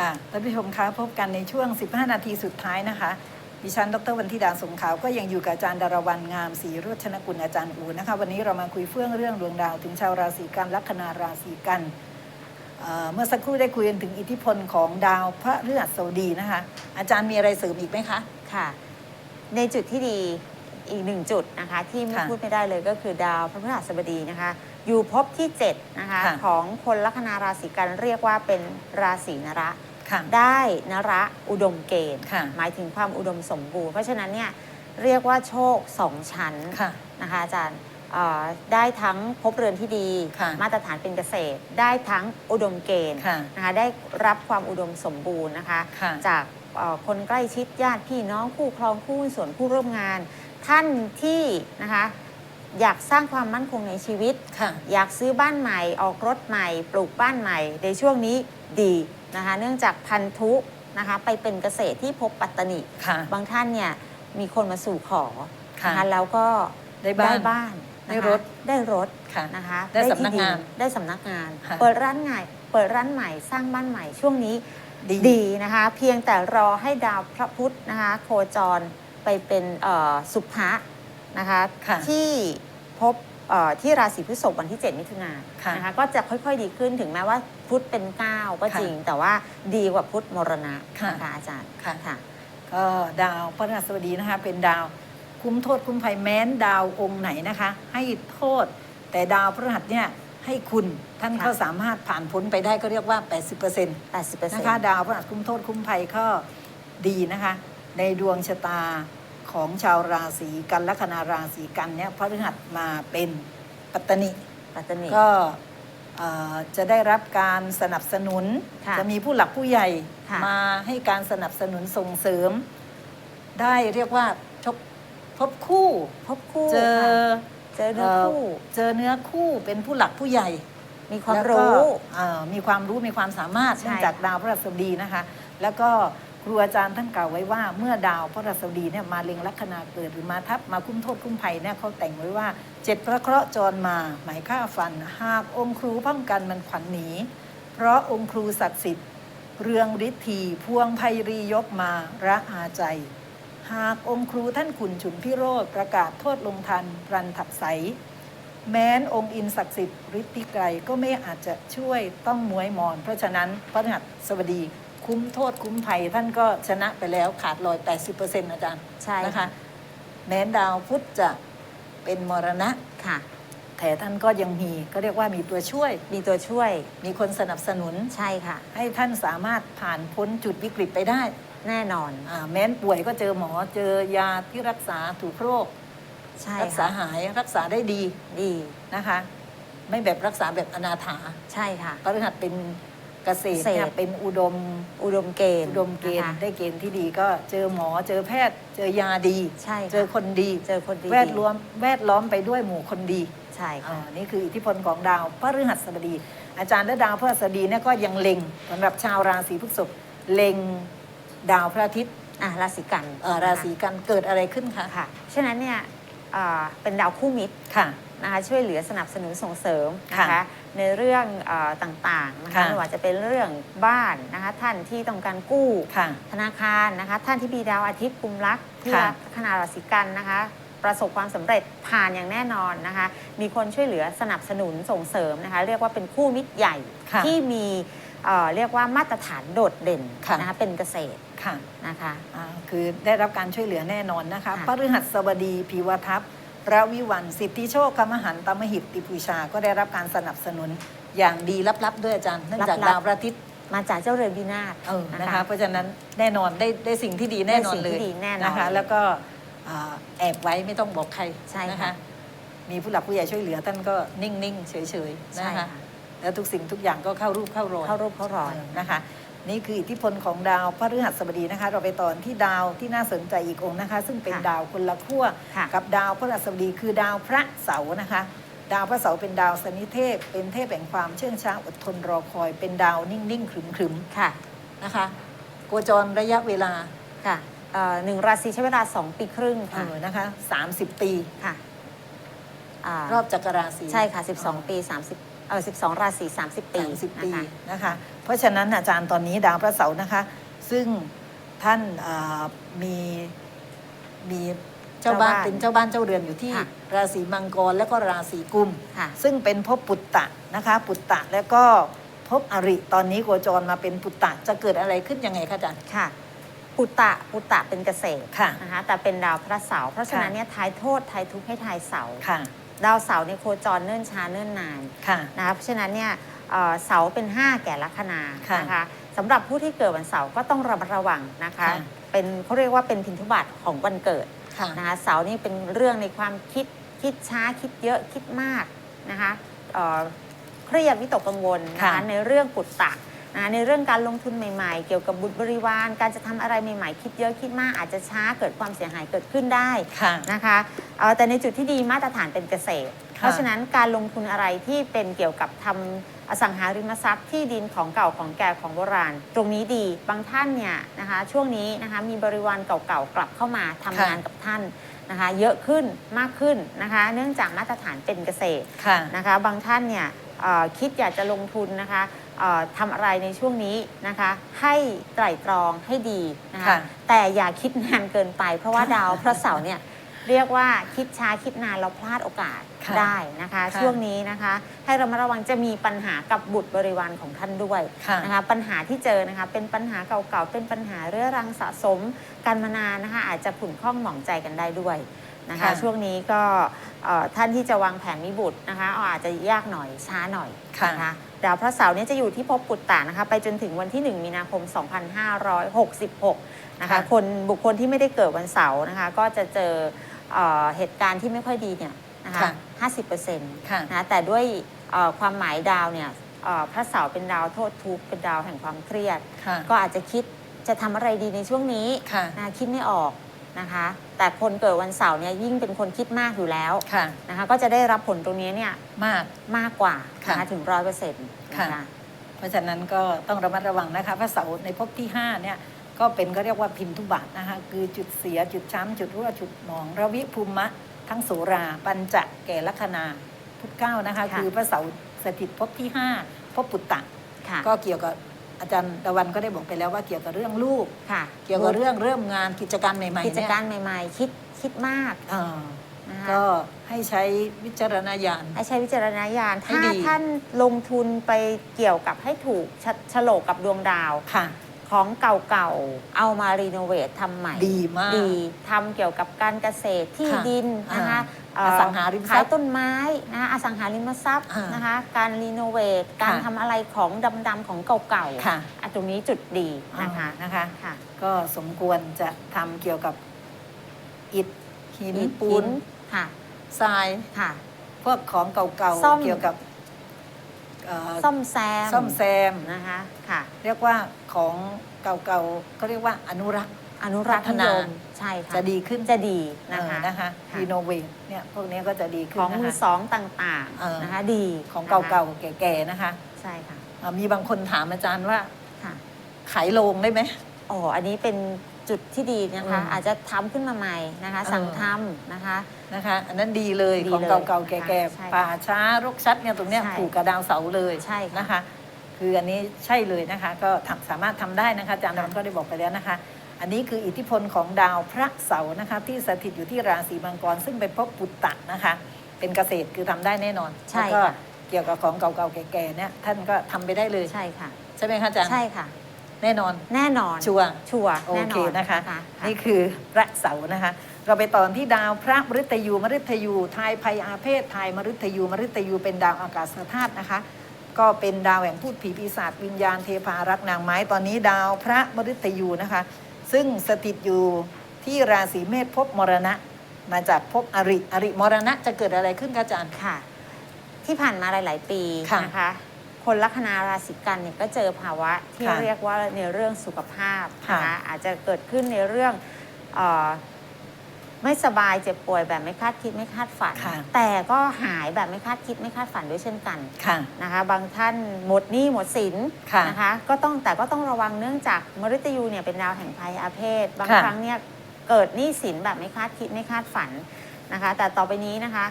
ค่ะท่านผู้ชมคะพบกันในช่วง 15 นาทีสุดท้ายนะคะ ดิฉัน ดรวันธิดาสงขาวก็ยังอยู่กับอาจารย์ดารวันงามศรีรุชนกุลอาจารย์อูนะคะ วันนี้เรามาคุยเฟื่องเรื่องดวงดาว ถึงชาวราศีกันลัคนาราศีกันเอ่อเมื่อสักครู่ได้คุยกันถึงอิทธิพลของดาวพระฤหัสบดีนะคะ อาจารย์มีอะไรเสริมอีกไหมคะ ค่ะ ในจุดที่ดีอีกหนึ่งจุดนะคะ ที่ไม่ค่ะพูดไม่ได้เลยก็คือดาวพระพฤหัสบดีนะคะ อยู่ภพที่7นะคะค่ะ ของคนลัคนาราศีกันเรียกว่าเป็นราศีนระ ค่ะได้นระอุดมเกณฑ์ค่ะหมายถึงความอุดมสมบูรณ์ เพราะฉะนั้นเนี่ยเรียกว่าโชคสองชั้นค่ะนะคะอาจารย์เอ่อได้ทั้งภพเรือนที่ดีค่ะมาตรฐานเป็นเกษตร ได้ทั้งอุดมเกณฑ์ค่ะนะคะได้รับความอุดมสมบูรณ์นะคะค่ะจากเอ่อคนใกล้ชิดญาติพี่น้องคู่ครองคู่หุ้นส่วนผู้ร่วมงาน ท่านที่นะคะอยากสร้างความมั่นคงในชีวิตค่ะอยากซื้อบ้านใหม่ออกรถใหม่ ปลูกบ้านใหม่ ในช่วงนี้ดี นะคะเนื่องจากพันธุนะคะไปเป็นเกษตรที่พบปัตตนิค่ะ บางท่านเนี่ยมีคนมาสู่ขอค่ะนะคะแล้วก็ได้บ้านบ้านนะคะได้รถได้รถค่ะนะคะได้สำนักที่งานได้สำนักงาน ค่ะเปิดร้านใหม่เปิดร้านใหม่สร้างบ้านใหม่ช่วงนี้ดีดีนะคะ เพียงแต่รอให้ดาวพระพุธนะคะโคจรไปเป็นเอ่อสุภะนะคะค่ะ ที่พบเอ่อ ที่ราศีพฤษภวันที่ 7 มิถุนายนค่ะนะคะก็จะค่อยๆดีขึ้นถึงแม้ว่าพุธเป็นเก้าก็ค่ะจริง แต่ว่าดีกว่าพุธมรณะค่ะนะคะอาจารย์ค่ะ ค่ะ ก็ดาวพระฤหัสบดีนะคะ เป็นดาวคุ้มโทษคุ้มภัยแม้นดาวองค์ไหนนะคะ ให้โทษ แต่ดาวพระฤหัสเนี่ยให้คุณท่านค่ะ ก็สามารถผ่านพ้นไปได้ก็เรียกว่า 80%น80%ะคะดาวพระฤหัสคุ้มโทษคุ้มภัยก็ดีนะคะ ในดวงชะตา ของชาวราศีกันลัคนาราศีกันเนี่ยพระฤหัสมาเป็นปัตตนิปัตตานี ก็เอ่อจะได้รับการสนับสนุน ค่ะจะมีผู้หลักผู้ใหญ่ค่ะ มาให้การสนับสนุนส่งเสริม ได้เรียกว่าชกพบคู่ พบคู่เจอค่ะเจอเนื้อคู่ เจอเนื้อคู่เป็นผู้หลักผู้ใหญ่ มีความแล้วก็รู้ เอ่อมีความรู้มีความสามารถใช่เนื่องจากดาวพระราชบดีนะคะ แล้วก็ ครูอาจารย์ท่านกล่าวไว้ว่า เมื่อดาวพระราชบดีเนี่ยมาเล็งลัคนาเกิดหรือมาทับมาคุ้มโทษคุ้มภัยเนี่ยเขาแต่งไว้ว่าเจ็ดพระเคราะห์จรมา หมายฆ่าฟัน หากองค์ครูป้องกันมันขวัญหนี เพราะองค์ครูศักดิ์สิทธิ์ เรืองฤทธีพวงไพรียกมาระอาใจ หากองค์ครูท่านขุนฉุนพิโรธประกาศโทษลงทันรันถักใสแม้นองค์อินศักดิ์สิทธิ์ฤทธิไกรก็ไม่อาจจะช่วยต้องมวยมอน เพราะฉะนั้นพระหัสสวัสดี คุ้มโทษคุ้มภัยท่านก็ชนะไปแล้วขาดลอย 80%อาจารย์ใช่นะคะ แม้นดาวพุธจะเป็นมรณะค่ะ แต่ท่านก็ยังมีก็เรียกว่ามีตัวช่วย มีตัวช่วย มีคนสนับสนุนใช่ค่ะ ให้ท่านสามารถผ่านพ้นจุดวิกฤตไปได้แน่นอนอ่าแม้นป่วยก็เจอหมอเจอยาที่รักษาถูกโรคใช่รัษาค่ะหายรักษาได้ดีดีนะคะ ไม่แบบรักษาแบบอนาถาใช่ค่ะพฤหัสเป็น เกษตรเกษตรเนี่ยเป็นอุดมอุดมเกณฑ์อุดมเกณฑ์นะคะ ได้เกณฑ์ที่ดีก็เจอหมอเจอแพทย์ เจอยาดี ใช่ค่ะเจอคนดี เจอคนดีแวดล้อมแวดล้อมไปด้วยหมู่คนดีใช่ค่ะ อ่านี่คืออิทธิพลของดาวพฤหัสบดี อาจารย์และดาวพฤหัสบดีเนี่ยก็ยังเล็งสำหรับชาวราศีพฤษภเล็งดาวพระอาทิตย์อะราศีกันเอ่อราศีกันเกิดอะไรขึ้นคะค่ะ ฉะนั้นเนี่ยอ่าเป็นดาวคู่มิตรค่ะ นะคะช่วยเหลือสนับสนุนส่งเสริมนะค่ะ คะ ในเรื่องอาต่างๆนะคะค่ะ ไม่ว่าจะเป็นเรื่องบ้านนะคะท่านที่ต้องการกู้ ค่ะ ธนาคารนะคะท่านที่มีดาวอาทิตย์กุมรักที่ค่ะลัคนาราศีกันนะคะ ประสบความสำเร็จผ่านอย่างแน่นอนนะคะ มีคนช่วยเหลือสนับสนุนส่งเสริมนะคะ เรียกว่าเป็นคู่มิตรใหญ่ค่ะที่มีเอ่อเรียกว่ามาตรฐานโดดเด่นค่ะ นะคะเป็นเกษตรค่ะนะคะ อ่าคือได้รับการช่วยเหลือแน่นอนนะคะค่ะ พฤหัสบดีพีวทัพ ระวิวันสิทธิโชคกรรมหันตมหิตติปูชา ก็ได้รับการสนับสนุนอย่างดีลับๆ ด้วยอาจารย์เนื่องจากลับๆ ดาวพระอาทิตย์มาจากเจ้าเรือนวินาศ เออนะนะคะคะเพราะฉะนั้นแน่นอนได้ได้สิ่งที่ดีแน่นอนได้สิ่งเลยที่ดีแน่นอนนะคะ แล้วก็อ่าแอบไว้ไม่ต้องบอกใครใช่นะค่ะคะมีผู้หลักผู้ใหญ่ช่วยเหลือท่านก็นิ่งๆเฉยๆใช่นะคะค่ะแล้วทุกสิ่งทุกอย่างก็เข้ารูปเข้ารอย เข้ารูปเข้ารอย นะคะ นี่คืออิทธิพลของดาวพฤหัสบดีนะคะ เราไปต่อที่ดาวที่น่าสนใจอีกองค์นะคะ ซึ่งเป็นค่ะดาวคนละขั้วค่ะกับดาวพฤหัสบดี คือดาวพระเสาร์นะคะ ดาวพระเสาร์เป็นดาวสนิเทพ เป็นเทพแห่งความเชื่องช้าอดทนรอคอย เป็นดาวนิ่งๆขรึมค่ะๆนะคะโกจรระยะเวลาค่ะเอ่อหนึ่งราศีใช้เวลา2ปีครึ่งเอค่ะอนะคะ30ปีค่ะารอบจักรราศีใช่ค่ะ 12 ปี 30เออ12 ราศี 30 ปี 30 ปีนะคะนะคะเพ ราะฉะนั้นอาจารย์ตอนนี้ดาวพระเสาร์นะคะ ซึ่งท่านเอ่อมีมีเจ้าบ้านเจ้าบ้านเป็นเจ้าบ้านเจ้าเรือนอยู่ที่ค่ะราศีมังกรและก็ราศีกุมค่ะซึ่งเป็นภพปุตตะนะคะ ปุตตะแล้วก็ภพอริตอนนี้โคจรมาเป็นปุตตะจะเกิดอะไรขึ้นยังไงคะอาจารย์ค่ะปุตตะปุตตะเป็นเกษตรค่ะนะคะแต่เป็นดาวพระเสาร์เพราะฉะนั้นค่ะเนี่ยทายโทษทายทุกข์ให้ทายเสาร์ค่ะดาวเสาร์เนี่ยโคจรเนิ่นช้าเนิ่นนานค่ะนะคะเพราะฉะนั้นเนี่ย เอ่อเสาเป็น 5 แก่ลัคนาค่ะนะคะสำหรับผู้ที่เกิดวันเสาร์ก็ต้องระมัดระวังนะคะ ค่ะ เป็นเขาเรียกว่าเป็นพินทุบัตของวันเกิดค่ะ นะคะเสาร์นี่เป็นเรื่องในความคิดคิดช้าคิดเยอะคิดมากนะคะเอ่อเครียดวิตกกังวลนะคะค่ะในเรื่องปุตตะนะคะในเรื่องการลงทุนใหม่ๆ เกี่ยวกับบุตรบริวาร การจะทำอะไรใหม่ๆ คิดเยอะคิดมากอาจจะช้าเกิดความเสียหายเกิดขึ้นได้ ค่ะ นะคะเอ่อแต่ในจุดที่ดีมาตรฐานเป็นเกษตร เพราะฉะนั้นการลงทุนอะไรที่เป็นเกี่ยวกับทำอสังหาริมทรัพย์ที่ดินของเก่าของแก่ของโบราณ ตรงนี้ดีบางท่านเนี่ยนะคะช่วงนี้นะคะมีบริวารเก่าๆกลับเข้ามาทำค่ะงานกับท่านนะคะเยอะขึ้นมากขึ้นนะคะเนื่องจากมาตรฐานเป็นเกษตรค่ะนะคะบางท่านเนี่ยเอ่อคิดอยากจะลงทุนนะคะเอ่อทำอะไรในช่วงนี้นะคะให้ไตร่ตรองให้ดีนะคะค่ะแต่อย่าคิดนานเกินไป เพราะว่าค่ะดาวพระเสาร์เนี่ย เรียกว่าคิดช้าคิดนานเราพลาดโอกาสค่ะได้นะคะ ค่ะช่วงนี้นะคะ ให้เรามาระวังจะมีปัญหากับบุตรบริวารของท่านด้วยค่ะนะคะปัญหาที่เจอนะคะเป็นปัญหาเก่าๆเป็นปัญหาเรื้อรังสะสมกันมานานนะคะอาจจะขุ่นข้องหมองใจกันได้ด้วยนะคะ ค่ะช่วงนี้ก็เอ่อท่านที่จะวางแผนมีบุตรนะคะอาจจะยากหน่อยช้าหน่อยค่ะ นะคะดาวพระเสาร์เนี่ยจะอยู่ที่ภพปุตตะนะคะไปจนถึงวันที่ 1 มีนาคม 2566 นะคะค่ะคนบุคคลที่ไม่ได้เกิดวันเสาร์นะคะก็จะเจอ เอ่อเหตุการณ์ที่ไม่ค่อยดีเนี่ยนะคะค่ะ50%ค่ะ นะแต่ด้วยเอ่อความหมายดาวเนี่ยเอ่อพระเสาร์เป็นดาวโทษทุกข์เป็นดาวแห่งความเครียด ค่ะ ก็อาจจะคิดจะทำอะไรดีในช่วงนี้ค่ะ นะคิดไม่ออกนะคะ แต่คนเกิดวันเสาร์เนี่ยยิ่งเป็นคนคิดมากอยู่แล้วค่ะ นะคะก็จะได้รับผลตรงนี้เนี่ยมาก มากกว่าค่ะนะคะถึงร้อยเปอร์เซ็นต์นะค่ะคะเพราะฉะนั้นก็ต้องระมัดระวังนะคะพระเสาร์ในภพที่ 5 เนี่ย ก็เป็นก็เรียกว่าพินทุบาทนะคะคือจุดเสียจุดช้ำจุดรั่วจุดหมอง ระวิภูมะ ทั้งโสรา ปัญจแก่ลัคนาพุทธเก้านะคะค่ะคือพระเสาร์สถิตภพที่5ภพปุตตะค่ะก็เกี่ยวกับอาจารย์ตะวันก็ได้บอกไปแล้วว่าเกี่ยวกับเรื่องลูกค่ะเกี่ยวกับเรื่องเริ่มงานกิจการใหม่ๆกิจเนี่ยการใหม่ ๆ คิดคิดมากอ่านะคะก็ให้ใช้วิจารณญาณให้ใช้วิจารณญาณให้ถ้าดีท่านลงทุนไปเกี่ยวกับให้ถูกฉฉลกกับดวงดาวค่ะ ของเก่าๆ เอามารีโนเวททำใหม่ดีมาก ดีทำเกี่ยวกับการเกษตรที่ค่ะดินนะคะเอสังหาริมทรัพย์ขายต้นไม้นะคะอสังหาริมทรัพย์อ่านนะคะ การรีโนเวทการค่ะทำอะไรของดำๆของเก่าๆค่ะ อะตรงนี้จุดดีนะคะนะคะค่ะ ก็สมควรจะทำเกี่ยวกับอิฐหินอิฐปูนค่ะทราย ค่ะ พวกของเก่าซ่อม ๆเกี่ยวกับ เอ่อซ่อมแซมซ่อมแซม นะคะค่ะ เรียกว่าของเก่าๆก็เรียกว่าอนุรักษ์ อนุรักษ์พัฒนินา ยมใช่ค่ะจะดีขึ้นจะดีนะเออคะ นะคะค่ะ รีโนเวทเนี่ยพวกนี้ก็จะดีขึ้ขนองนะมือคะ สองต่างเออ ๆนะคะ ดีของนะคะเก่าๆแก่ๆนะคะใช่ค่ะอ่ามีบางคนถามอาจารย์ว่าค่ะ ขายโรงได้ไหม อ๋อ อันนี้เป็นจุดที่ดีนะคะ อืมอาจจะทำขึ้นมาใหม่นะคะเออสั่งทำนะคะ นะคะ อันนั้นดีเลยดีของเลยเก่าๆแก่ใช่ๆป่าช้ารกชัดเนี่ยตรงเนี้ยใช่ผูกกระดาวเสาเลยใช่ค่ะนะคะ คืออันนี้ใช่เลยนะคะ ก็ทำสามารถทำได้นะคะอาจารย์ดอนก็ได้บอกไปแล้วนะคะ อันนี้คืออิทธิพลของดาวพระเสาร์นะคะ ที่สถิตอยู่ที่ราศีมังกร ซึ่งเป็นภพปุตตะนะคะ เป็นเกษตรคือทำได้แน่นอนใช่แล้วก็ค่ะ เกี่ยวกับของเก่าๆแก่ๆเนี่ยท่านก็ทำไปได้เลยใช่ค่ะ ใช่ไหมคะอาจารย์ใช่ค่ะ แน่นอน แน่นอนชัวร์ ชัวร์โอแน่นเคอนนะคะค่ะนี่คือพระเสาร์นะคะ เราไปต่อที่ดาวพระมฤตยูมฤตยูทายภัยอาเพศทายมฤตยูมฤตยูเป็นดาวอากาศธาตุนะคะ ก็เป็นดาวแห่งพูดผีปีศาจวิญญาณเทพารักษ์นางไม้ตอนนี้ดาวพระมฤตยูนะคะ ซึ่งสถิตอยู่ที่ราศีเมษภพมรณะ มาจากภพอริอริมรณะจะเกิดอะไรขึ้นคะอาจารย์ค่ะ ที่ผ่านมาหลาย ๆ ปีค่ะนะคะ คนลัคนาราศีกันเนี่ยก็เจอภาวะที่ค่ะเรียกว่าในเรื่องสุขภาพค่ะนะคะอาจจะเกิดขึ้นในเรื่องเออ ไม่สบายเจ็บป่วยแบบไม่คาดคิดไม่คาดฝัน ค่ะ แต่ก็หายแบบไม่คาดคิดไม่คาดฝันด้วยเช่นกันค่ะ นะคะ บางท่านหมดหนี้หมดสินค่ะนะคะ ก็ต้องแต่ก็ต้องระวังเนื่องจากมฤตยูเนี่ยเป็นดาวแห่งภัยอาเพศ บางค่ะ ครั้งเนี่ยเกิดหนี้สินแบบไม่คาดคิดไม่คาดฝันนะคะ แต่ต่อไปนี้นะคะ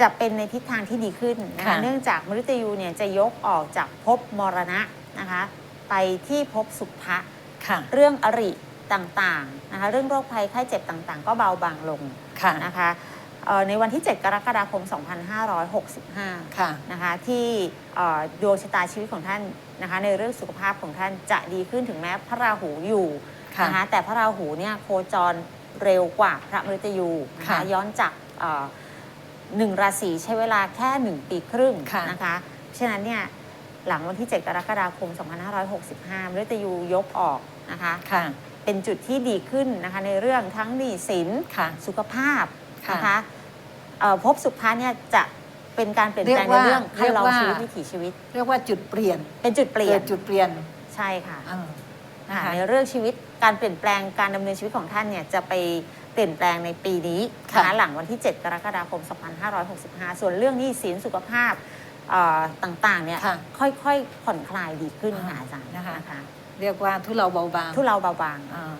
จะเป็นในทิศทางที่ดีขึ้นนะคะ ค่ะ เนื่องจากมฤตยูเนี่ยจะยกออกจากภพมรณะนะคะ ไปที่ภพสุภะ ค่ะ เรื่องอริ ต่างๆนะคะเรื่องโรคภัยไข้เจ็บต่างๆ ก็เบาบางลงค่ะนะคะเอ่อในวันที่ 7 กรกฎาคม 2565ค่ะนะคะที่เอ่อดวงชะตาชีวิตของท่านนะคะในเรื่องสุขภาพของท่านจะดีขึ้นถึงแม้พระราหูอยู่ค่ะนะคะแต่พระราหูเนี่ยโคจรเร็วกว่าพระมฤตยูนะค่ะคะย้อนจากเอ่อหนึ่งราศีใช้เวลาแค่หนึ่งปีครึ่งค่ะนะคะฉะนั้นเนี่ยหลังวันที่ 7 กรกฎาคม 2565มฤตยูยกออกนะคะค่ะ เป็นจุดที่ดีขึ้นนะคะในเรื่องทั้งหนี้สินค่ะสุขภาพค่ะนะคะเอ่อภพสุภาเนี่ยจะเป็นการเปลี่ยนแปลงเรีในยกว่าเรื่องคันลองเรียกว่าชีวิตวิถีชีวิต เรียกว่าจุดเปลี่ยนเป็นจุดเปลี่ยเกินดจุดเปลี่ยนใช่ค่ะอ่านะค่ะคะในเรื่องชีวิตการเปลี่ยนแปลงการดำเนินชีวิตของท่านเนี่ยจะไปเปลี่ยนแปลงในปีนี้ค่ะนะคะหลังวันที่ 7 กรกฎาคม 2565 ส่วนเรื่องหนี้สินสุขภาพเอ่อต่างๆเนี่ยค่ะค่อยๆผ่อนคลายดีขึ้นค่ะอ่าอาจารย์นะคะนะคะ เรียกว่าทุเลาเบาบางทุเราเบาบางอ่า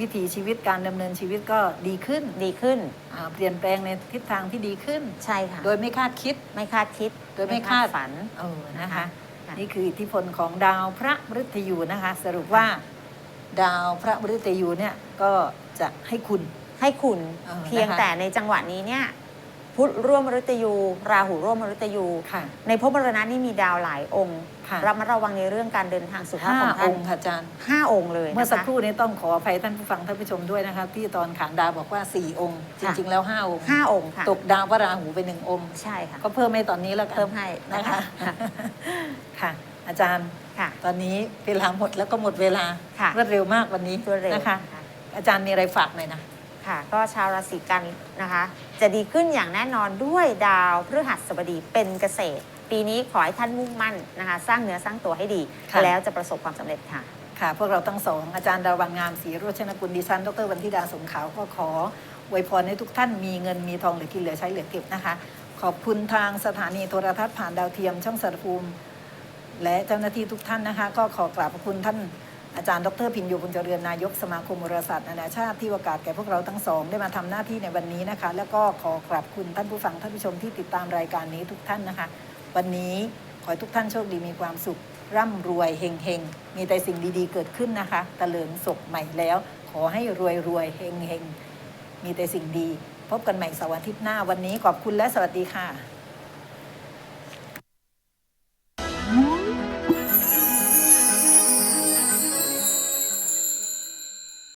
วิถีชีวิตการดำเนินชีวิตก็ดีขึ้นดีขึ้นอ่าเปลี่ยนแปลงในทิศทางที่ดีขึ้น ใช่ค่ะโดยไม่คาดคิดไม่คาดคิด โดยไม่คาดฝันเออนะคะ ค่ะนี่คืออิทธิพลของดาวพระมฤตยูนะคะ สรุปว่า ดาวพระมฤตยูเนี่ยก็จะให้คุณ ให้คุณเออเพียงนะคะ แต่ในจังหวะนี้เนี่ย พุธร่วมมฤตยู ราหูร่วมมฤตยู ค่ะในภพมรณะนี่มีดาวหลายองค์ค่ะระมัดระวังในเรื่องการเดินทางสุขภาพห้าของอท่านงค์ค่ะอาจารย์ ห้าองค์เลยนะคะ เมื่อสักครู่นี้ต้องขออภัยท่านผู้ฟังท่านผู้ชมด้วยนะคะที่ตอนขานดาวบอกว่า 4 องค์ จค่ะ ริง ๆ แล้ว5องค์ห้าองค์ค่ะ ตกดาวพระราหูไปหนึ่งองค์ ใช่ค่ะ ก็เพิ่มให้ตอนนี้แล้วกันเพิ่มให้นะนะคะคะ ค่ะ อาจารย์ค่ะ ตอนนี้เวลาหมดแล้วก็หมดเวลาค่ะ รวดเร็วมากวันนี้รวดเร็วนะคะ อาจารย์มีอะไรฝากหน่อยนะ ค่ะ ก็ชาวราศีกันนะคะ จะดีขึ้นอย่างแน่นอนด้วยดาวพฤหัสบดีเป็นเกษตร ปีนี้ขอให้ท่านมุ่งมั่นนะคะ สร้างเนื้อสร้างตัวให้ดี ค่ะ แล้วจะประสบความสำเร็จค่ะ ค่ะ พวกเราทั้งสอง อาจารย์ดาวันงามศรีโรชนกุลดิฉันดรวันธิดาสงขาวก็ขออวยพรให้ทุกท่านมีเงินมีทองเหลือกินเหลือใช้เหลือเก็บนะคะ ขอบคุณทางสถานีโทรทัศน์ผ่านดาวเทียมช่องสารภูมิ และเจ้าหน้าที่ทุกท่านนะคะ ก็ขอกราบขอบคุณท่าน อาจารย์ดรพินโยบุญเจริญนายกสมาคมวารศาสตร์นานาชาติที่โอกาสแก่พวกเราทั้งสอง ได้มาทำหน้าที่ในวันนี้นะคะ แล้วก็ขอกราบคุณท่านผู้ฟังท่านผู้ชมที่ติดตามรายการนี้ทุกท่านนะคะ วันนี้ขอให้ทุกท่านโชคดีมีความสุข ร่ำรวยเฮงเฮงมีแต่สิ่งดีๆเกิดขึ้นนะคะตะเลิงศกใหม่แล้ว ขอให้รวยรวยเฮงเฮงมีแต่สิ่งดี พบกันใหม่สาร์อาทิตย์หน้าวันนี้ขอบคุณและสวัสดีค่ะ